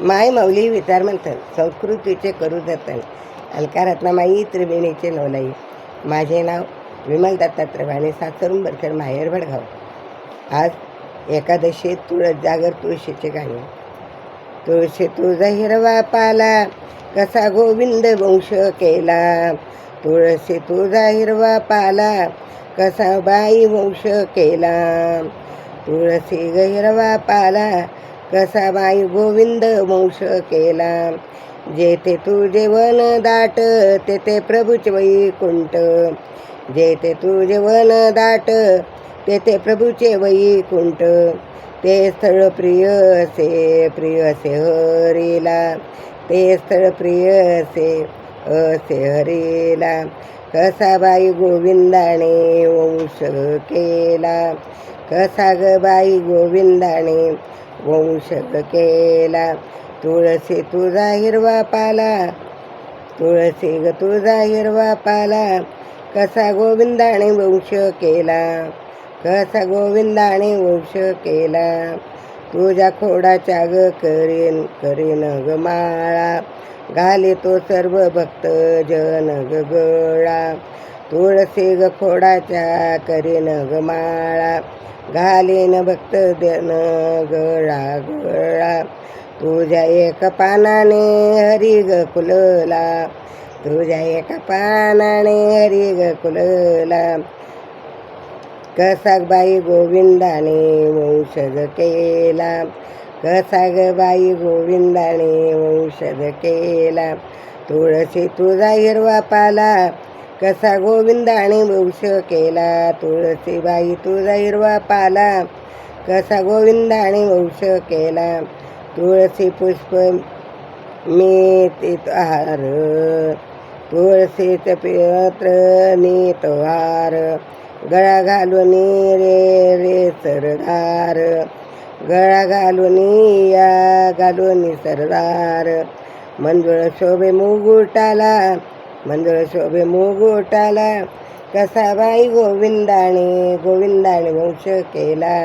माय मौली विचार म्हणतात संस्कृतीचे करू जतन. अलकारात्मा माई त्रिवेणीचे नवलाई. माझे नाव विमल दत्तात्रय सासरून बरखेड माहेर भडगाव आज एकादशी तुळस जागर तुळशीचे गाणे. तुळशी तुझा हिरवा पाला कसा गोविंद वंश केला. तुळशी तुझा हिरवा पाला कसा बाई वंश केला. तुळसी ग हिरवा पाला कसा बाई गोविंद वंश केला. जेथे तुझे वन दाट तेथे प्रभूचे वैकुंठ. जेथे तुझे वन दाट तेथे प्रभूचे वैकुंठ. ते स्थळ प्रिय असे प्रिय असे हरीला. ते स्थळ प्रिय असे असे हरीला. कसा बाई गोविंदाने वंश केला. कसा ग बाई गोविंदाने वंश केला तुळसी तुझा हिरवा पाला. तुळसी ग तुझा हिरवा पाला. कसा गोविंदाने वंश केला. कसा गोविंदाने वंश केला. तुझ्या खोडाच्या ग करीन करीन ग माळा. घाली तो सर्व भक्त जन ग गळा. तुळसी ग खोडाच्या करीन ग माळा घालीन भक्त देन गळा गळा तुझ्या एक पानाने हरी ग फुलला तुझ्या एका पानाने हरी ग फुलला कसा बाई गोविंदाने वंशज केला? कसा ग बाई गोविंदाने वंशज केला? तुळशी तुझा हिरवा पाला कसा गोविंदाने वंश केला? तुळसीबाई तुझा हिरवा पाला. कसा गोविंदाने वंश केला? तुळसी पुष्प मी हार तुळसीचं पित्र नीत हार गळा घालून रे रे सरदार. गळा घालून या घालून सरदार. मंजुळ शोभे मुगुटाला. मंजुळ शोभे मुगुटाला कसाबाई गोविंदाने गोविंदाने वंश केला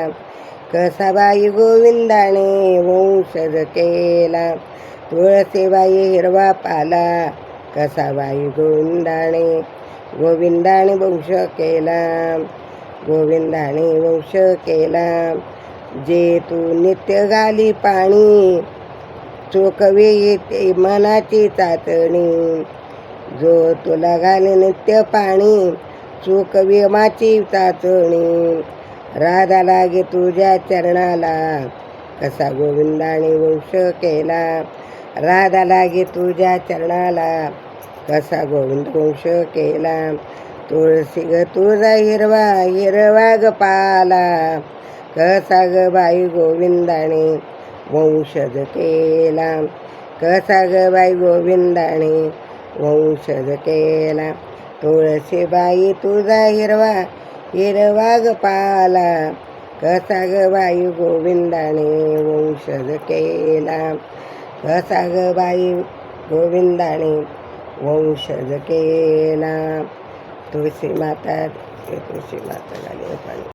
कसाबाई गोविंदाने वंशज केला तुळसेबाई हिरवा पाला कसाबाई गोविंदाने गोविंदाने वंश केला गोविंदाने वंश केला जे तू नित्य घाली पाणी चोकवे येते मनाची चाचणी जो तुला घाले नित्य पाणी चूक विमाची चाचणी. राधा लागे तुझ्या चरणाला कसा गोविंदाने वंश केला. राधा लागे तुझ्या चरणाला कसा गोविंद वंश केला. तुळशी ग तुझा हिरवा हिरवा ग पाला कसा ग बाई गोविंदाने वंशज केला. कसा ग बाई गोविंदाने वंशज केला तुळशी बाई तुझा हिरवा हिरवा ग पाला कसा ग बाई गोविंदाने वंशज केला कसा ग बाई गोविंदाने वंशज केला तुळशी माता तुळशी माता झाली.